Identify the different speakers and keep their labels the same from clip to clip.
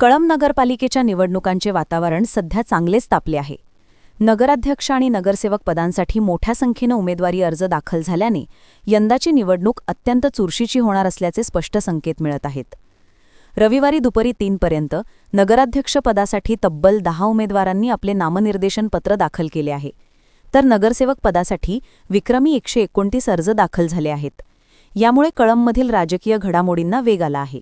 Speaker 1: कळम नगरपालिकेच्या निवडणुकांचे वातावरण सध्या चांगलेच तापले आहे. नगराध्यक्ष आणि नगरसेवक पदांसाठी मोठ्या संख्येनं उमेदवारी अर्ज दाखल झाल्याने यंदाची निवडणूक अत्यंत चुरशीची होणार असल्याचे स्पष्ट संकेत मिळत आहेत. रविवारी दुपारी तीनपर्यंत नगराध्यक्षपदासाठी तब्बल दहा उमेदवारांनी आपले नामनिर्देशन पत्र दाखल केले आहे. तर नगरसेवक पदासाठी विक्रमी एकशे एकोणतीस अर्ज दाखल झाले आहेत. यामुळे कळममधील राजकीय घडामोडींना वेग आला आहे.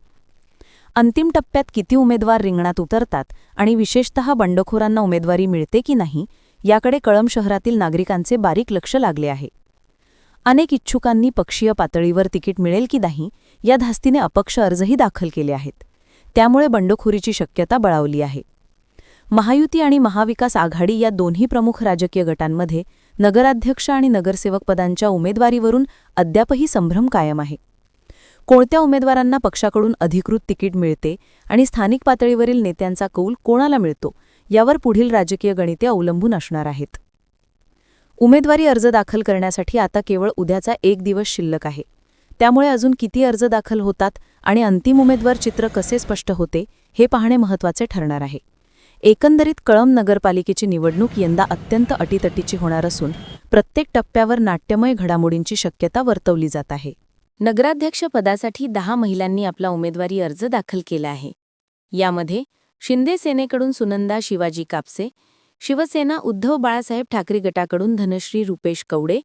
Speaker 1: अंतिम टप्प्यात किती उमेदवार रिंगणात उतरतात आणि विशेषतः बंडखोरांना उमेदवारी मिळते की नाही याकडे कळम शहरातील नागरिकांचे बारीक लक्ष लागले आहे. अनेक इच्छुकांनी पक्षीय पातळीवर तिकीट मिळेल की नाही या धास्तीने अपक्ष अर्जही दाखल केले आहेत. त्यामुळे बंडखोरीची शक्यता बळावली आहे. महायुती आणि महाविकास आघाडी या दोन्ही प्रमुख राजकीय गटांमध्ये नगराध्यक्ष आणि नगरसेवक पदांच्या उमेदवारीवरून अद्यापही संभ्रम कायम आहे. कोणत्या उमेदवारांना पक्षाकडून अधिकृत तिकीट मिळते आणि स्थानिक पातळीवरील नेत्यांचा कौल कोणाला मिळतो यावर पुढील राजकीय गणिते अवलंबून असणार आहेत. उमेदवारी अर्ज दाखल करण्यासाठी आता केवळ उद्याचा एक दिवस शिल्लक आहे. त्यामुळे अजून किती अर्ज दाखल होतात आणि अंतिम उमेदवार चित्र कसे स्पष्ट होते हे पाहणे महत्त्वाचे ठरणार आहे. एकंदरीत कळंब नगरपालिकेची निवडणूक यंदा अत्यंत अटीतटीची होणार असून प्रत्येक टप्प्यावर नाट्यमय घडामोडींची शक्यता वर्तवली जात आहे. नगराध्यक्ष पदासाठी दहा महिलांनी आपला उमेदवारी अर्ज दाखल केला आहे. यामध्ये शिंदे सेनेकडून सुनंदा शिवाजी कापसे शिवसेना उद्धव बाळासाहेब ठाकरे गटाकडून धनश्री रुपेश कवडे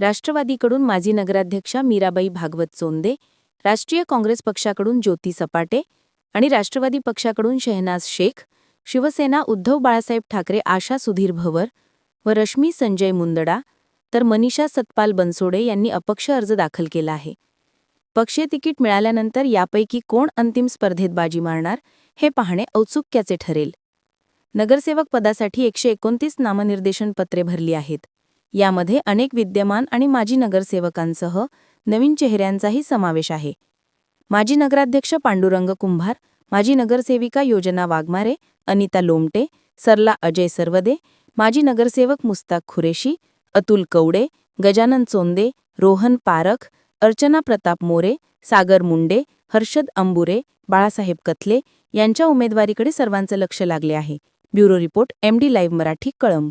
Speaker 1: राष्ट्रवादीकडून माजी नगराध्यक्षा मीराबाई भागवत चोंदे राष्ट्रीय काँग्रेस पक्षाकडून ज्योती सपाटे आणि राष्ट्रवादी पक्षाकडून शहनाज शेख शिवसेना उद्धव बाळासाहेब ठाकरे आशा सुधीर भवर व रश्मी संजय मुंदडा तर मनीषा सतपाल बनसोडे यांनी अपक्ष अर्ज दाखल केला आहे. पक्षीय तिकीट मिळाल्यानंतर यापैकी कोण अंतिम स्पर्धेत बाजी मारणार हे पाहणे औत्सुक्याचे ठरेल. नगरसेवक पदासाठी एकशे एकोणतीस नामनिर्देशन पत्रे भरली आहेत. यामध्ये अनेक विद्यमान आणि माजी नगरसेवकांसह नवीन चेहऱ्यांचाही समावेश आहे. माजी नगराध्यक्ष पांडुरंग कुंभार माजी नगरसेविका योजना वाघमारे अनिता लोमटे सरला अजय सर्वदे माजी नगरसेवक मुस्ताक खुरेशी अतुल कवडे गजानन चोंदे रोहन पारख अर्चना प्रताप मोरे सागर मुंडे हर्षद अंबुरे बाळासाहेब कथले यांच्या उमेदवारीकडे सर्वांचं लक्ष लागले आहे. Bureau report MD live Marathi Kalamb.